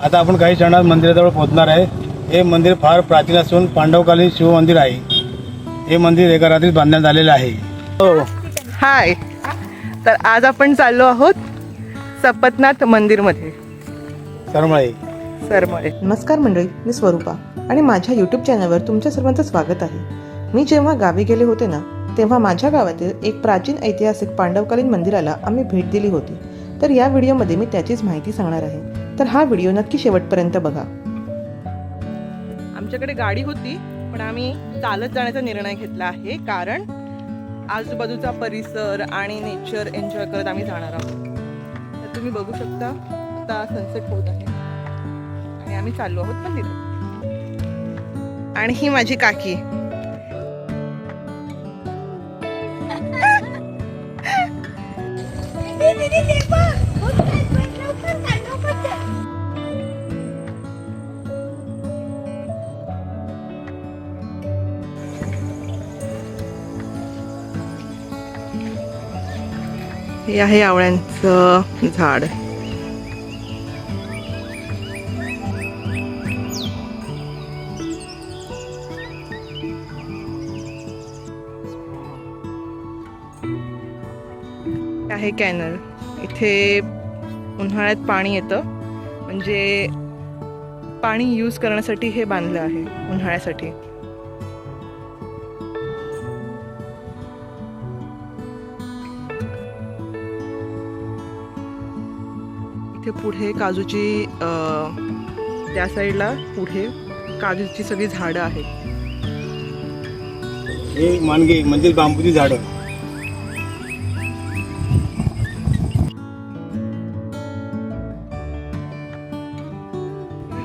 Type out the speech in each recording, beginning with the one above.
आता आपण काही क्षणात मंदिराजवळ पोहोचणार आहे. हे मंदिर फार प्राचीन असून पांडवकालीन शिवमंदिर आहे. हे मंदिर एका रात्रीत बांधण्यात आलेलं आहे. हो. हाय. तर आज आपण चाललो आहोत सपतनाथ मंदिरमध्ये. सरमळे. सरमळे. नमस्कार मंडळी मी स्वरूपा आणि माझ्या यूट्यूब चॅनलवर तुमच्या सर्वांचं स्वागत आहे. मी जेव्हा गावी गेले होते ना तेव्हा माझ्या गावातील एक प्राचीन ऐतिहासिक पांडवकालीन मंदिराला आम्ही भेट दिली होती. तर या व्हिडिओमध्ये मी त्याचीच माहिती सांगणार आहे. तर हा व्हिडिओ नक्की शेवटपर्यंत बघा. आमच्याकडे गाडी होती पण आम्ही चालत जाण्याचा निर्णय घेतला आहे कारण आजूबाजूचा परिसर आणि नेचर एन्जॉय करत आम्ही जाणार आहोत. तर तुम्ही बघू शकता आता सनसेट होत आहे. आणि आम्ही चाललो आहोत मंदिरात. आणि ही माझी काकी. हे आहे आवळ्यांचं झाड. हे आहे कॅनल. इथे उन्हाळ्यात पाणी येतं. म्हणजे पाणी यूज करण्यासाठी हे बांधलं आहे उन्हाळ्यासाठी. इथे पुढे काजूची अ, त्या साईडला पुढे काजूची सगळी झाडं आहेत. हे मानगे म्हणजे बांबूची झाडं.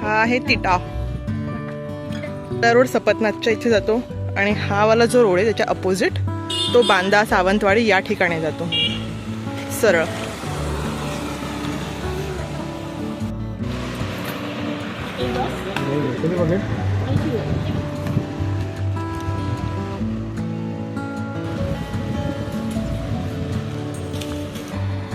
हा आहे तिटा. रोड सपतनाथच्या इथे जातो आणि हा वाला जो रोड आहे त्याच्या अपोजिट तो बांदा सावंतवाडी या ठिकाणी जातो. सरळ.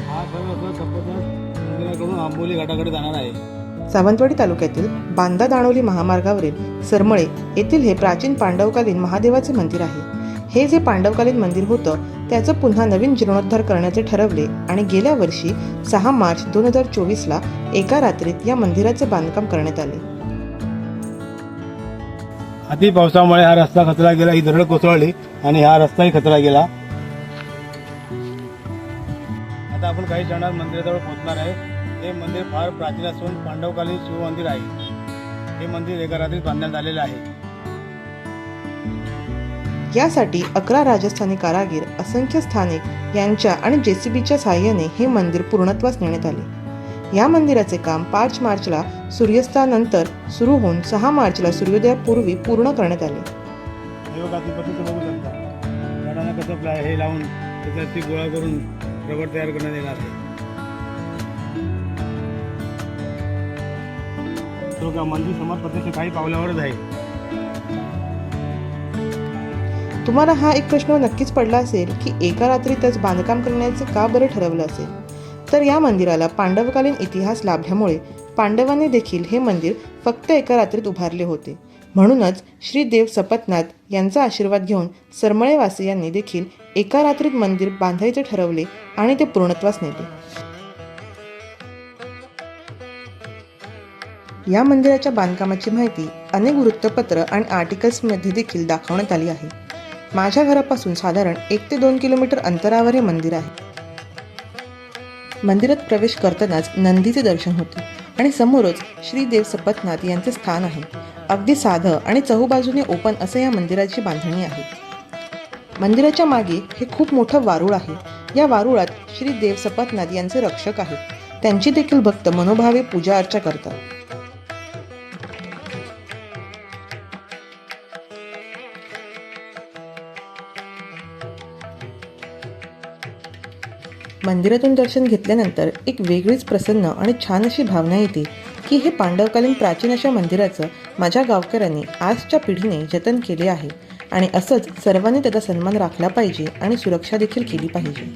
हा सर्व मंदिराकडून आंबोली घाटाकडे जाणार आहे सावंतवाडी तालुक्यातील बांदा दाणोली महामार्गावरील सरमळे येथील हे प्राचीन पांडवकालीन महादेवाचे मंदिर आहे. हे जे पांडवकालीन मंदिर होतं त्याचं पुन्हा नवीन जीर्णोद्धार करण्याचे ठरवले आणि गेल्या वर्षी सहा मार्च दोन हजार चोवीसला एका रात्रीत या मंदिराचे बांधकाम करण्यात आले. अति पावसामुळे हा रस्ता खचला गेला ही दरड कोसळली आणि हा रस्ताही खचला गेला. आता आपण काही क्षणात मंदिराजवळ पोहोचणार आहे. हे मंदिर फार प्राचीन असून पांडवकालीन शिवमंदिर आहे. हे मंदिर एका रात्रीत बांधण्यात आलेलं आहे. यासाठी अकरा राजस्थानी कारागीर असंख्य स्थानिक यांच्या आणि जेसीबीच्या साहाय्याने हे मंदिर पूर्णत्वास नेण्यात आले. या मंदिराचे काम पाच मार्चला सूर्यास्तानंतर सुरू होऊन सहा मार्चला सूर्योदयापूर्वी पूर्ण करण्यात आले. हे कसं हे लावून ती गोळा करून रबर तयार करण्यात येणार आहे. तो का मंदिर समाज प्रत्यक्ष काही पावलावरच आहे. तुम्हाला हा एक प्रश्न नक्कीच पडला असेल की एका रात्रीतच बांधकाम करण्याचं का बरं ठरवलं असेल? तर या मंदिराला पांडवकालीन इतिहास लाभल्यामुळे पांडवांनी देखील हे मंदिर फक्त एका रात्रीत उभारले होते. म्हणूनच श्रीदेव सपतनाथ यांचा आशीर्वाद घेऊन सरमळेवासियांनी देखील एका रात्रीत मंदिर बांधायचे ठरवले आणि ते पूर्णत्वास नेले. या मंदिराच्या बांधकामाची माहिती अनेक वृत्तपत्र आणि आर्टिकल्समध्ये देखील दाखवण्यात आली आहे. माझ्या घरापासून साधारण एक ते दोन किलोमीटर अंतरावर हे मंदिर आहे. मंदिरात प्रवेश करतानाच नंदीचे दर्शन होते आणि समोरच श्रीदेव सपतनाथ यांचे स्थान आहे. अगदी साधं आणि चहूबाजूने ओपन असं या मंदिराची बांधणी आहे. मंदिराच्या मागे हे खूप मोठं वारुळ आहे. या वारुळात श्री देव सपतनाथ यांचे रक्षक आहेत. त्यांची देखील भक्त मनोभावे पूजा अर्चा करतात. मंदिरातून दर्शन घेतल्यानंतर एक वेगळीच प्रसन्न आणि छान अशी भावना येते की हे पांडवकालीन प्राचीन अशा मंदिराचं माझ्या गावकऱ्यांनी आजच्या पिढीने जतन केले आहे. आणि असंच सर्वांनी त्याचा सन्मान राखला पाहिजे आणि सुरक्षा देखील केली पाहिजे.